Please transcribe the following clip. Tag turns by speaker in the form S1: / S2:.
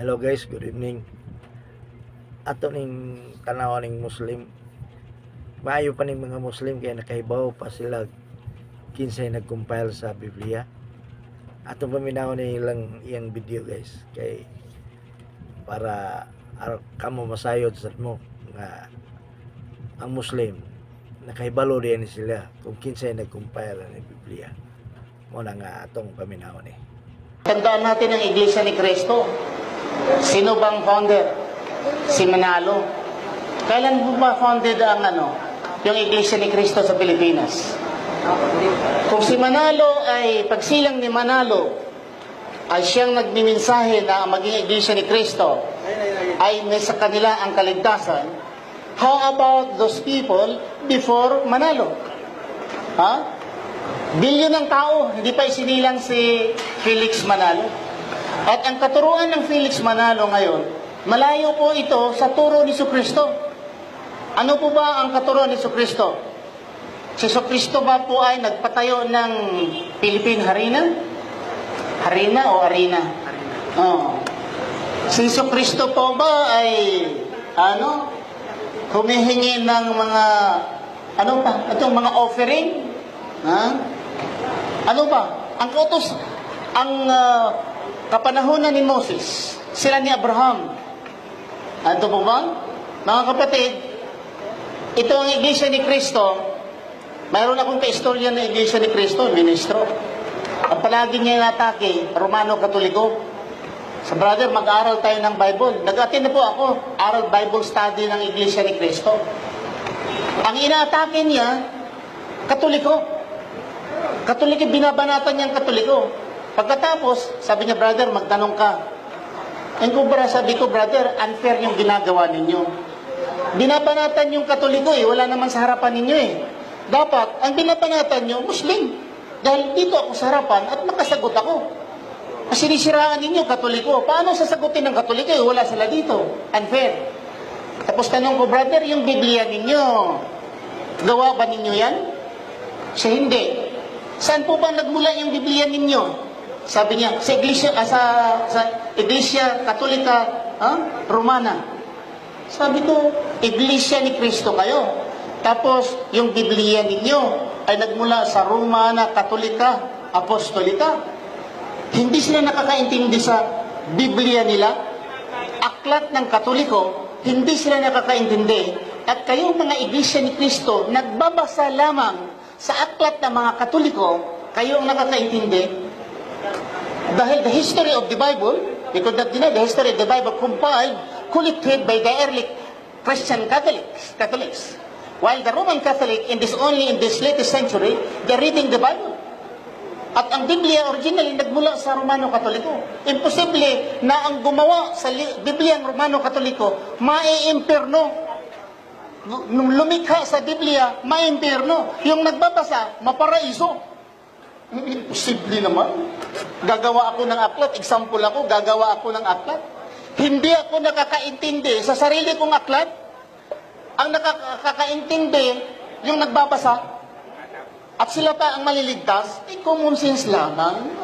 S1: Hello guys, good evening. Ato ning tanaw ning Muslim. Maayo pa ning mga Muslim kaya nakahibaw pa sila kinsay nag-compile sa Biblia. Ato paminaw ni ilang iyang video guys kay para ar- kamo masayod sa mo nga ang Muslim nakahibalo din sila kung kinsay nag-compile ng Biblia. Mo na nga atong paminaw ni.
S2: Tandaan natin ang Iglesia ni Cristo. Sino bang founder? Si Manalo. Kailan po ba founded ang ano, yung Iglesia ni Cristo sa Pilipinas? Kung si Manalo ay, pagsilang ni Manalo, ay siyang nagmiminsahe na maging Iglesia ni Cristo ay may sa kanila ang kaligtasan, how about those people before Manalo? Ha? Bilyon ng tao, hindi pa isinilang si Felix Manalo. At ang katuruan ng Felix Manalo ngayon, malayo po ito sa turo ni Kristo. Ano po ba ang katuruan ni Kristo? Si Kristo ba po ay nagpatayo ng Philippine Harina? Harina o Arena? Oo. Si Kristo po ba ay ano? Humihingi ng mga ano pa? Itong mga offering? Ha? Ano ba? Ang utos, ang ah, kapanahonan ni Moses, sila ni Abraham. Ano po ba? Mga kapatid, ito ang iglesia ni Kristo. Mayroon akong kaistorya ng iglesia ni Kristo, ministro. Ang palagi niya inatake, Romano Katoliko. Sa brother, mag-aral tayo ng Bible. Nag-attend na po ako, aral Bible study ng iglesia ni Kristo. Ang inaatake niya, Katoliko. Katoliko, binabanatan niyang Katoliko. Pagkatapos, sabi niya, brother, magtanong ka. And kubra, sabi ko, brother, unfair yung ginagawa ninyo. Binabanatan yung Katoliko eh, wala naman sa harapan ninyo eh. Dapat, ang binabanatan nyo, Muslim. Dahil dito ako sa harapan at makasagot ako. Sinisiraan ninyo, Katoliko. Paano sasagutin ng Katoliko eh, wala sila dito? Unfair. Tapos tanong ko, brother, yung Biblia ninyo, gawa ba ninyo yan? Siya hindi. Saan po ba nagmula yung Biblia ninyo? Sabi niya, sa iglesia, ah, sa, sa iglesia katolika ah, romana. Sabi ko, iglesia ni Kristo kayo. Tapos, yung Biblia ninyo ay nagmula sa Romana, Katolika, Apostolika. Hindi sila nakakaintindi sa Biblia nila. Aklat ng Katoliko, hindi sila nakakaintindi. At kayong mga iglesia ni Kristo, nagbabasa lamang sa aklat ng mga Katoliko, kayo ang nakakaintindi. Dahil the history of the Bible, we could not deny the history of the Bible compiled, collected by the early Christian Catholics. Catholics. While the Roman Catholic, in this only in this latest century, they're reading the Bible. At ang Biblia originally nagmula sa Romano Katoliko. Imposible na ang gumawa sa li- Biblia ang Romano Katoliko, maiimpirno. Nung lumikha sa Biblia, maiimpirno. Yung nagbabasa, maparaiso. Imposible naman. Gagawa ako ng aklat, example ako, gagawa ako ng aklat. Hindi ako nakakaintindi sa sarili kong aklat. Ang nakakaintindi, yung nagbabasa, at sila pa ang maliligtas, eh common sense lamang.